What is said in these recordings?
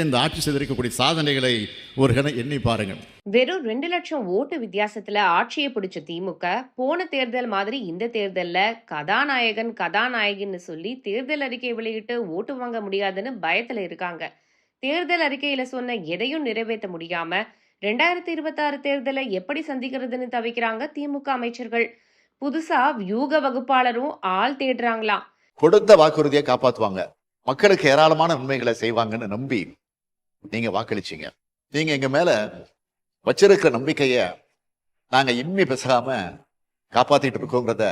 இந்த ஆட்சி செய்திருக்கக்கூடிய சாதனைகளை ஒரு கணம் எண்ணி பாருங்கள். வெறும் ரெண்டு லட்சம் ஓட்டு வித்தியாசத்துல ஆட்சியை பிடிச்ச திமுக போன தேர்தல் மாதிரி இந்த தேர்தல்ல கதாநாயகன் கதாநாயகின்னு சொல்லி தேர்தல் அறிக்கை வெளியிட்டு ஓட்டு வாங்க முடியாதுன்னு பயத்துல இருக்காங்க. தேர்தல் அறிக்கையில சொன்ன எதையும் நிறைவேற்ற முடியாம ரெண்டாயிரத்தி இருபத்தாறு தேர்தலை எப்படி சந்திக்கிறதுன்னு தவிக்கிறாங்க திமுக அமைச்சர்கள். புதுசா வியூக வகுப்பாளரும் ஆள் தேடுறாங்களாம். கொடுத்த வாக்குறுதியை காப்பாத்துவாங்க. மக்களுக்கு ஏராளமான உண்மைகளை செய்வாங்கன்னு நம்பி நீங்க வாக்களிச்சீங்க. நீங்க எங்க மேல வச்சிருக்கிற நம்பிக்கைய நாங்க இம்மி பேசாம காப்பாத்திட்டு இருக்கோங்கிறத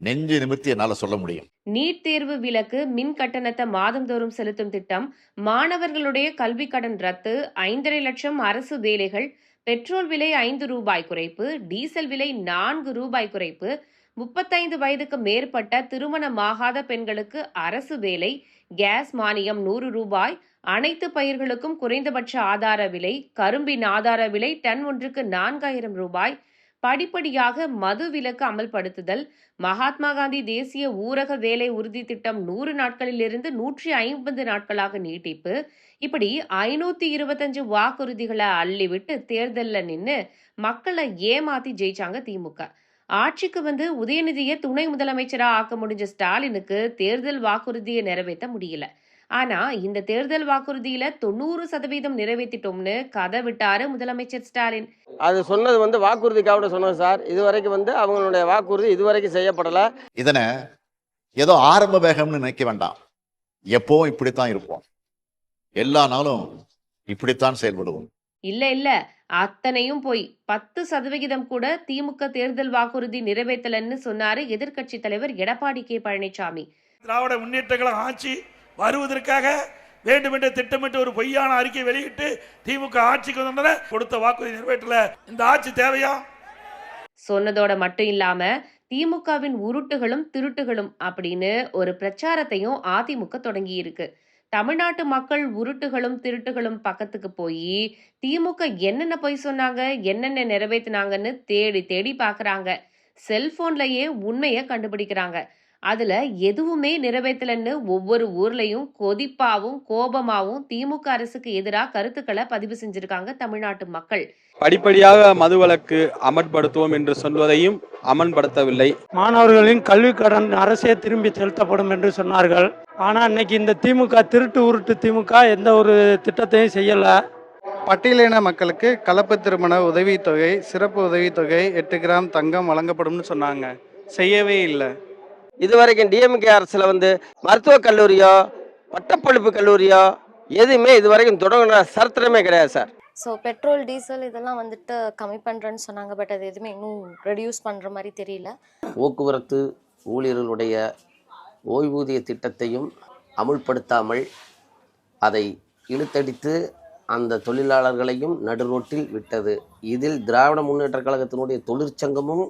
நெஞ்சு நிமிர்த்தி என்னால சொல்ல முடியும். நீட் தேர்வு விலக்கு மின் கட்டணத்தை மாதந்தோறும் செலுத்தும் திட்டம் மாணவர்களுடைய கல்வி கடன் ரத்து ஐந்தரை லட்சம் அரசு வேலைகள் பெட்ரோல் விலை ஐந்து ரூபாய் குறைப்பு டீசல் விலை நான்கு ரூபாய் குறைப்பு முப்பத்தைந்து வயதுக்கு மேற்பட்ட திருமணமாகாத பெண்களுக்கு அரசு வேலை கேஸ் மானியம் நூறு ரூபாய் அனைத்து பயிர்களுக்கும் குறைந்தபட்ச ஆதார விலை கரும்பின் ஆதார விலை டன் ஒன்றுக்கு நான்காயிரம் ரூபாய். படிப்படியாக மது விலக்கு அமல்படுத்துதல் மகாத்மா காந்தி தேசிய ஊரக வேலை உறுதி திட்டம் நூறு நாட்களிலிருந்து நூற்றி ஐம்பது நாட்களாக நீட்டிப்பு. இப்படி ஐநூத்தி இருபத்தஞ்சு வாக்குறுதிகளை அள்ளிவிட்டு தேர்தலில் நின்று மக்களை ஏமாத்தி ஜெயிச்சாங்க திமுக. ஆட்சிக்கு வந்து உதயநிதியை துணை முதலமைச்சரா ஆக்க முடிஞ்ச ஸ்டாலினுக்கு தேர்தல் வாக்குறுதியை நிறைவேற்ற முடியல. ஆனா இந்த தேர்தல் வாக்குறுதியில தொண்ணூறு சதவீதம் நிறைவேற்றிட்டோம்னு கதை விட்டாரு முதலமைச்சர் ஸ்டாலின். அது சொன்னது வந்து வாக்குறுதிக்காக சொன்னது சார். இது வரைக்கும் வந்து அவங்களுடைய வாக்குறுதி இது வரைக்கும் செய்யப்படலை. இதனை ஏதோ ஆரம்ப வேகம்னு நினைக்க வேண்டாம். எப்பவும் இப்படித்தான் இருப்போம். எல்லா நாளும் இப்படித்தான் செயல்படுவோம். இல்ல இல்ல. அத்தனையும் போய் பத்து சதவிகிதம் கூட திமுக தேர்தல் வாக்குறுதி நிறைவேற்றலன்னு சொன்னாரு எதிர்க்கட்சி தலைவர் எடப்பாடி கே. பழனிசாமி. திராவிட முன்னேற்ற கழகம் ஆட்சி வருவதற்காக வேண்டுமென்றே திட்டமிட்டு ஒரு பொய்யான அறிக்கை வெளியிட்டு திமுக ஆட்சிக்கு வந்தன கொடுத்த வாக்குறுதி நிறைவேற்றல. இந்த ஆட்சி தேவையா? சொன்னதோட மட்டும் இல்லாம திமுகவின் உருட்டுகளும் திருட்டுகளும் அப்படின்னு ஒரு பிரச்சாரத்தையும் அதிமுக தொடங்கி இருக்கு தமிழ்நாட்டு மக்கள் உருட்டுகளும் திருட்டுகளும் பக்கத்துக்கு போய் திமுக என்னென்ன பொய் சொன்னாங்க என்னென்ன நிறைவேத்தினாங்கன்னு தேடி தேடி பார்க்கறாங்க செல்போன்லயே உண்மையை கண்டுபிடிக்கிறாங்க. அதுல எதுவுமே நிறைவேற்றலன்னு ஒவ்வொரு ஊர்லயும் கொதிப்பாவும் கோபமாவும் திமுக அரசுக்கு எதிராக கருத்துக்களை பதிவு செஞ்சிருக்காங்க தமிழ்நாட்டு மக்கள். படிப்படியாக மதுவிலக்கு அமல்படுத்துவோம் என்று சொல்வதையும் அமல்படுத்தவில்லை. மாணவர்களின் கல்வி கடன் அரசே திரும்பி செலுத்தப்படும் என்று சொன்னார்கள். ஆனால் இன்னைக்கு இந்த திமுக திருட்டு உருட்டு திமுக எந்த ஒரு திட்டத்தையும் செய்யலை. பட்டியலின மக்களுக்கு கலப்பு திருமண உதவித்தொகை சிறப்பு உதவித்தொகை எட்டு கிராம் தங்கம் வழங்கப்படும்னு சொன்னாங்க. செய்யவே இல்லை. இது வரைக்கும் டிஎம்கே அரசில் வந்து மருத்துவக் கல்லூரியோ பட்டப்படிப்பு கல்லூரியோ எதுவுமே இது வரைக்கும் தொடங்கின சரித்திரமே கிடையாது சார். ஸோ பெட்ரோல் டீசல் இதெல்லாம் வந்துட்டு கம்மி பண்ணுறேன்னு சொன்னாங்க பட் அது எதுவுமே இன்னும் ரெடியூஸ் பண்ணுற மாதிரி தெரியல. போக்குவரத்து ஊழியர்களுடைய ஓய்வூதிய திட்டத்தையும் அமுல்படுத்தாமல் அதை இழுத்தடித்து அந்த தொழிலாளர்களையும் நடுரோட்டில் விட்டது. இதில் திராவிட முன்னேற்றக் கழகத்தினுடைய தொழிற்சங்கமும்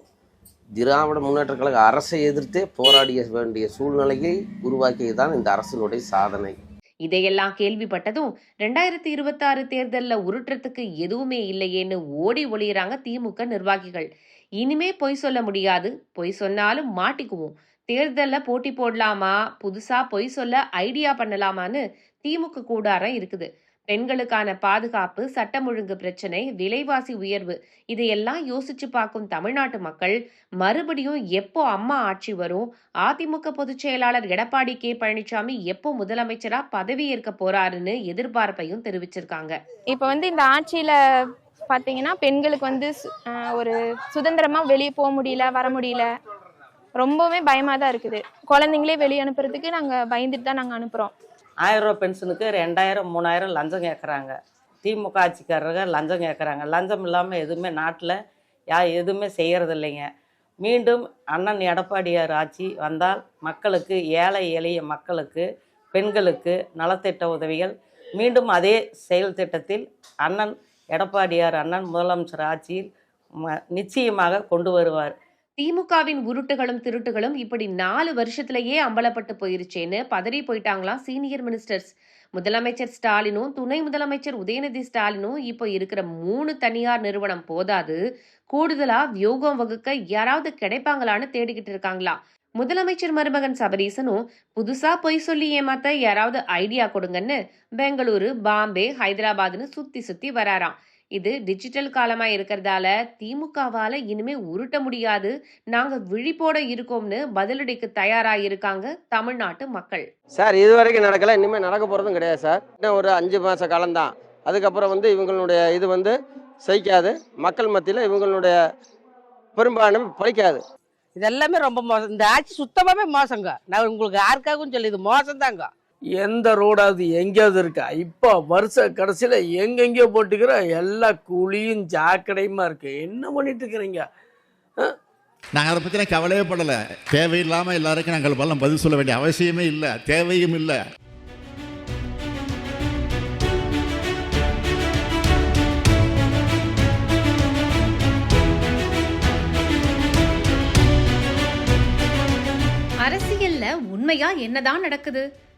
திராவிட முன்னேற்ற கழக அரசை எதிர்த்தே போராடிய வேண்டிய சூழ்நிலையை உருவாக்கியதுதான் இந்த அரசினுடைய சாதனை. இதையெல்லாம் கேள்விப்பட்டதும் ரெண்டாயிரத்தி இருபத்தாறு தேர்தலில் உருட்டுறதுக்கு எதுவுமே இல்லையேன்னு ஓடி ஒளியறாங்க திமுக நிர்வாகிகள். இனிமே பொய் சொல்ல முடியாது. பொய் சொன்னாலும் மாட்டிக்குவோம். தேர்தலில் போட்டி போடலாமா? புதுசா பொய் சொல்ல ஐடியா பண்ணலாமான்னு திமுக கூடாரம் இருக்குது. பெண்களுக்கான பாதுகாப்பு சட்டம் ஒழுங்கு பிரச்சனை விலைவாசி உயர்வு இதையெல்லாம் யோசிச்சு பார்க்கும் தமிழ்நாட்டு மக்கள் மறுபடியும் எப்போ அம்மா ஆட்சி வரும்? அதிமுக பொதுச் செயலாளர் எடப்பாடி கே. பழனிசாமி எப்போ முதலமைச்சரா பதவியேற்க போறாருன்னு எதிர்பார்ப்பையும் தெரிவிச்சிருக்காங்க. இப்போ வந்து இந்த ஆட்சியில் பாத்தீங்கன்னா பெண்களுக்கு வந்து சு- ஒரு சுதந்திரமாக வெளியே போக முடியல வர முடியல. ரொம்பவுமே பயமாக தான் இருக்குது. குழந்தைங்களே வெளியே அனுப்புறதுக்கு நாங்கள் பயந்துட்டு தான் நாங்கள் அனுப்புகிறோம் ஆயிரம் ரூபா பென்ஷனுக்கு ரெண்டாயிரம் மூணாயிரம் லஞ்சம் கேட்குறாங்க திமுக ஆட்சிக்காரங்க லஞ்சம் கேட்குறாங்க லஞ்சம் இல்லாமல் எதுவுமே நாட்டில் யா எதுவுமே செய்கிறது இல்லைங்க மீண்டும் அண்ணன் எடப்பாடியார் ஆட்சி வந்தால் மக்களுக்கு ஏழை எளிய மக்களுக்கு பெண்களுக்கு நலத்திட்ட உதவிகள். மீண்டும் அதே செயல் திட்டத்தில் அண்ணன் எடப்பாடியார் அண்ணன் முதலமைச்சர் ஆட்சியில் ம- நிச்சயமாக கொண்டு வருவார். திமுகவின் உருட்டுகளும் திருட்டுகளும் இப்படி நாலு வருஷத்திலேயே அம்பலப்பட்டு போயிருச்சேன்னு பதறி போயிட்டாங்களாம் சீனியர் மினிஸ்டர்ஸ். முதலமைச்சர் ஸ்டாலினும் துணை முதலமைச்சர் உதயநிதி ஸ்டாலினும் இப்போ இருக்கிற மூணு தனியார் நிறுவனம் போதாது கூடுதலா வியோகம் வகுக்க யாராவது கிடைப்பாங்களான்னு தேடிக்கிட்டு இருக்காங்களா முதலமைச்சர் மருமகன் சபரீசனும் புதுசா பொய் சொல்லி ஏமாத்த யாராவது ஐடியா கொடுங்கன்னு பெங்களூரு பாம்பே ஹைதராபாத்னு சுத்தி சுத்தி வராராம். இது டிஜிட்டல் காலமா இருக்கிறதால திமுகவால இனிமே உருட்ட முடியாது. நாங்க விழிப்போட இருக்கோம்னு பதிலடிக்கு தயாரா இருக்காங்க தமிழ்நாட்டு மக்கள். சார் இது வரைக்கும் நடக்கல. இனிமேல் நடக்க போகிறதும் கிடையாது சார். இன்னும் ஒரு அஞ்சு மாத காலம்தான். அதுக்கப்புறம் வந்து இவங்களுடைய இது வந்து சகிக்காது. மக்கள் மத்தியில் இவங்களுடைய பெரும்பான்மை பழிக்காது. இது எல்லாமே ரொம்ப மோசம் இந்த ஆட்சி சுத்தமாகவே மோசங்க. நான் உங்களுக்கு யாருக்காகவும் சொல்லி இது மோசம் தாங்க எந்த ரோடாவது எங்கேயாவது இருக்கா? இப்போ வருஷ கடைசியில் எங்கெங்கேயோ போட்டுக்கிற எல்லா குழியும் சாக்கடையுமா இருக்கு? என்ன பண்ணிட்டு இருக்கிறீங்க? நாங்கள் அதை பற்றின கவலையே படலை. தேவையில்லாமல் எல்லாருக்கும் நாங்கள் பலம் பதில் சொல்ல வேண்டிய அவசியமே இல்லை. தேவையும் இல்லை. அரசியல்ல உண்மையா என்னதான் நடக்குது?